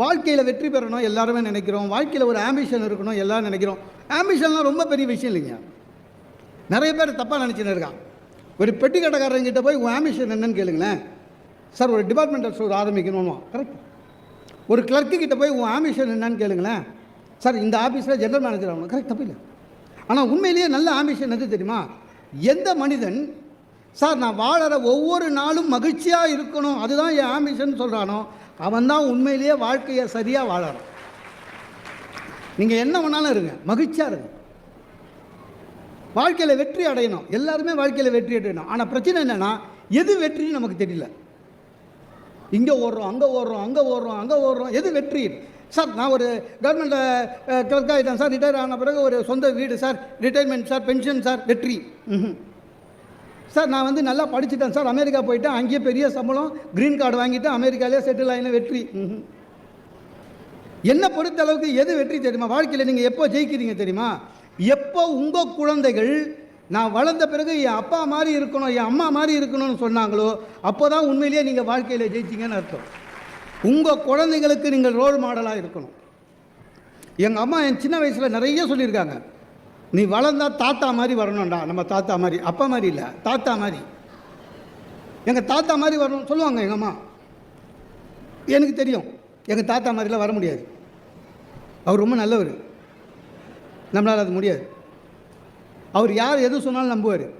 வாழ்க்கையில் வெற்றி பெறணும் எல்லாருமே நினைக்கிறோம். வாழ்க்கையில் ஒரு ஆம்பிஷன் இருக்கணும் எல்லாரும் நினைக்கிறோம். ஆம்பிஷன்லாம் ரொம்ப பெரிய விஷயம் இல்லைங்க. நிறைய பேர் தப்பாக நினச்சின்னு இருக்கான் ஒரு பெட்டி கடைக்காரங்கிட்ட போய் உன் ஆம்பிஷன் என்னன்னு கேளுங்களேன். சார் ஒரு டிபார்ட்மெண்டல் ஸ்டோர் ஆரம்பிக்கணும் கரெக்ட் ஒரு கிளர்க்கு கிட்ட போய் உன் ஆம்பிஷன் என்னன்னு கேளுங்களேன். சார் இந்த ஆஃபீஸில் ஜென்ரல் மேனேஜர் ஆகணும். கரெக்ட் தப்பு இல்லை. ஆனால் உண்மையிலேயே நல்ல ஆம்பிஷன் எது தெரியுமா? எந்த மனிதன் சார் நான் வாழற ஒவ்வொரு நாளும் மகிழ்ச்சியாக இருக்கணும். அதுதான் என் ஆம்பிஷன் சொல்கிறானோ அவன் தான் உண்மையிலேயே வாழ்க்கையை சரியாக வாழறான். நீங்கள் என்ன வேணாலும் இருங்க. மகிழ்ச்சியாக இருங்க. வாழ்க்கையில் வெற்றி அடையணும். எல்லாருமே வாழ்க்கையில் வெற்றி அடையணும். ஆனால் பிரச்சனை என்னென்னா எது வெற்றின்னு நமக்கு தெரியல. இங்கே ஓடுறோம் அங்கே ஓடுறோம் அங்கே ஓடுறோம் அங்கே ஓடுறோம். எது வெற்றி? சார் நான் ஒரு கவர்மெண்ட்டில் கிளர்க் ஆகிட்டேன் சார். ரிட்டையர் ஆன பிறகு ஒரு சொந்த வீடு sir. Retirement sir. Pension sir. வெற்றி. ம் சார் நான் வந்து நல்லா படிச்சுட்டேன் சார். அமெரிக்கா போயிட்டேன். அங்கேயே பெரிய சம்பளம். க்ரீன் கார்டு வாங்கிட்டேன் அமெரிக்காலே செட்டில் ஆகின வெற்றி. ம்ஹும். என்னை பொறுத்த அளவுக்கு எது வெற்றி தெரியுமா? வாழ்க்கையில் நீங்கள் எப்போ ஜெயிக்கிறீங்க தெரியுமா? எப்போ உங்கள் குழந்தைகள் நான் வளர்ந்த பிறகு என் அப்பா மாதிரி இருக்கணும் என் அம்மா மாதிரி இருக்கணும்னு சொன்னாங்களோ அப்போ தான் உண்மையிலேயே நீங்கள் வாழ்க்கையில் ஜெயிச்சிங்கன்னு அர்த்தம். உங்கள் குழந்தைங்களுக்கு நீங்கள் ரோல் மாடலாக இருக்கணும். எங்கள் அம்மா என் சின்ன வயசில் நிறைய சொல்லியிருக்காங்க. நீ வளர்ந்தா தாத்தா மாதிரி வரணும்டா. நம்ம தாத்தா மாதிரி. அப்பா மாதிரி இல்லை. தாத்தா மாதிரி. எங்கள் தாத்தா மாதிரி வரணும் சொல்லுவாங்க எங்கள் அம்மா. எனக்கு தெரியும். எங்கள் தாத்தா மாதிரிலாம் வர முடியாது. அவர் ரொம்ப நல்லவர். நம்மளால் அது முடியாது. அவர் யார் எது சொன்னாலும் நம்புவார்.